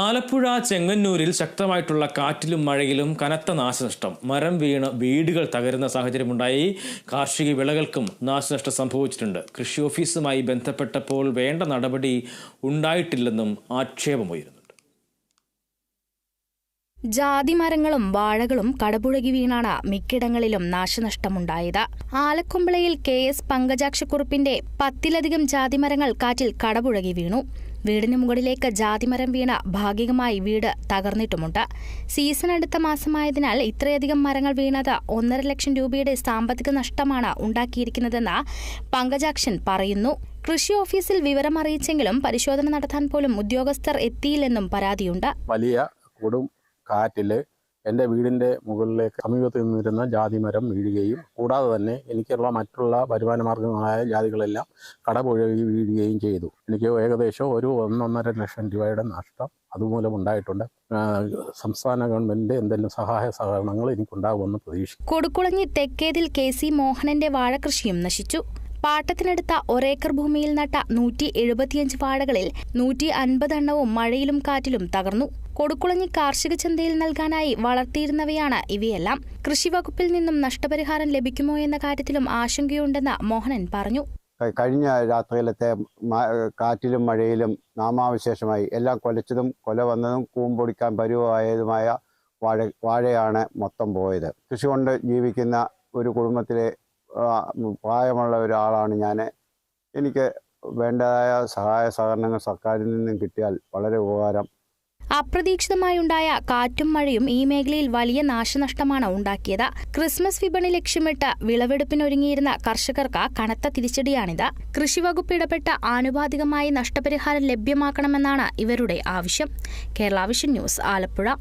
ആലപ്പുഴ ചെങ്ങന്നൂരിൽ ശക്തമായിട്ടുള്ള കാറ്റിലും മഴയിലും കനത്ത നാശനഷ്ടം. മരം വീണ് വീടുകൾ തകരുന്ന സാഹചര്യമുണ്ടായി. കാർഷിക വിളകൾക്കും നാശനഷ്ടം സംഭവിച്ചിട്ടുണ്ട്. കൃഷി ഓഫീസുമായി ബന്ധപ്പെട്ടപ്പോൾ വേണ്ട നടപടി ഉണ്ടായിട്ടില്ലെന്നും ആക്ഷേപമുയരുന്നുണ്ട് ജാതിമരങ്ങളും വാഴകളും കടപുഴകി വീണാണ് മിക്കിടങ്ങളിലും നാശനഷ്ടമുണ്ടായത്. ആലക്കുമ്പളയിൽ കെ എസ് പങ്കജാക്ഷക്കുറുപ്പിന്റെ പത്തിലധികം ജാതിമരങ്ങൾ കാറ്റിൽ കടപുഴകി വീണു. വീടിന് മുകളിലേക്ക് ജാതിമരം വീണ ഭാഗികമായി വീട് തകർന്നിട്ടുമുണ്ട്. സീസൺ അടുത്ത മാസമായതിനാൽ ഇത്രയധികം മരങ്ങൾ വീണത് ഒന്നര ലക്ഷം രൂപയുടെ സാമ്പത്തിക നഷ്ടമാണ് ഉണ്ടാക്കിയിരിക്കുന്നതെന്ന് പങ്കജാക്ഷൻ പറയുന്നു. കൃഷി ഓഫീസിൽ വിവരം അറിയിച്ചെങ്കിലും പരിശോധന നടത്താൻ പോലും ഉദ്യോഗസ്ഥർ എത്തിയില്ലെന്നും പരാതിയുണ്ട്. വലിയ കൊടും കാറ്റിൽ എന്റെ വീടിന്റെ മുകളിലേക്ക് സമീപത്ത് നിന്നിരുന്ന ജാതിമരം വീഴുകയും കൂടാതെ തന്നെ എനിക്കുള്ള മറ്റുള്ള വരുമാന മാർഗങ്ങളായ ജാതികളെല്ലാം കടപുഴകി വീഴുകയും ചെയ്തു. എനിക്ക് ഏകദേശം ഒരു ഒന്നൊന്നര ലക്ഷം രൂപയുടെ നഷ്ടം അതുമൂലം ഉണ്ടായിട്ടുണ്ട്. സംസ്ഥാന ഗവൺമെന്റിന്റെ എന്തെങ്കിലും സഹായ സഹകരണങ്ങൾ എനിക്കുണ്ടാകുമെന്ന് പ്രതീക്ഷിക്കും കൊടുക്കുളഞ്ഞി തെക്കേതിൽ കെ സി മോഹനന്റെ വാഴകൃഷിയും നശിച്ചു. പാട്ടത്തിനടുത്ത ഒരേക്കർ ഭൂമിയിൽ നട്ട നൂറ്റി എഴുപത്തിയഞ്ച് വാഴകളിൽ നൂറ്റി അൻപതെണ്ണവും മഴയിലും കാറ്റിലും തകർന്നു. കൊടുക്കുളഞ്ഞി കാർഷിക ചന്തയിൽ നൽകാനായി വളർത്തിയിരുന്നവയാണ് ഇവയെല്ലാം. കൃഷിവകുപ്പിൽ നിന്നും നഷ്ടപരിഹാരം ലഭിക്കുമോ എന്ന കാര്യത്തിലും ആശങ്കയുണ്ടെന്ന് മോഹനൻ പറഞ്ഞു. കഴിഞ്ഞ രാത്രിയിലത്തെ കാറ്റിലും മഴയിലും നാമാവശേഷമായി എല്ലാം കൊലച്ചതും കൊല വന്നതും കൂമ്പൊടിക്കാൻ പരുവമായതുമായ വാഴ വാഴയാണ് മൊത്തം പോയത്. കൃഷി കൊണ്ട് ജീവിക്കുന്ന ഒരു കുടുംബത്തിലെ പ്രായമുള്ള ഒരാളാണ് ഞാൻ എനിക്ക് വേണ്ടതായ സഹായ സഹകരണങ്ങൾ സർക്കാരിൽ നിന്നും കിട്ടിയാൽ വളരെ ഉപകാരം. അപ്രതീക്ഷിതമായുണ്ടായ കാറ്റും മഴയും ഈ മേഖലയിൽ വലിയ നാശനഷ്ടമാണ് ഉണ്ടാക്കിയത്. ക്രിസ്മസ് വിപണി ലക്ഷ്യമിട്ട് വിളവെടുപ്പിനൊരുങ്ങിയിരുന്ന കർഷകർക്ക് കനത്ത തിരിച്ചടിയാണിത്. കൃഷിവകുപ്പ് ഇടപെട്ട ആനുപാതികമായി നഷ്ടപരിഹാരം ലഭ്യമാക്കണമെന്നാണ് ഇവരുടെ ആവശ്യം. Kerala Vision News Alappuzha.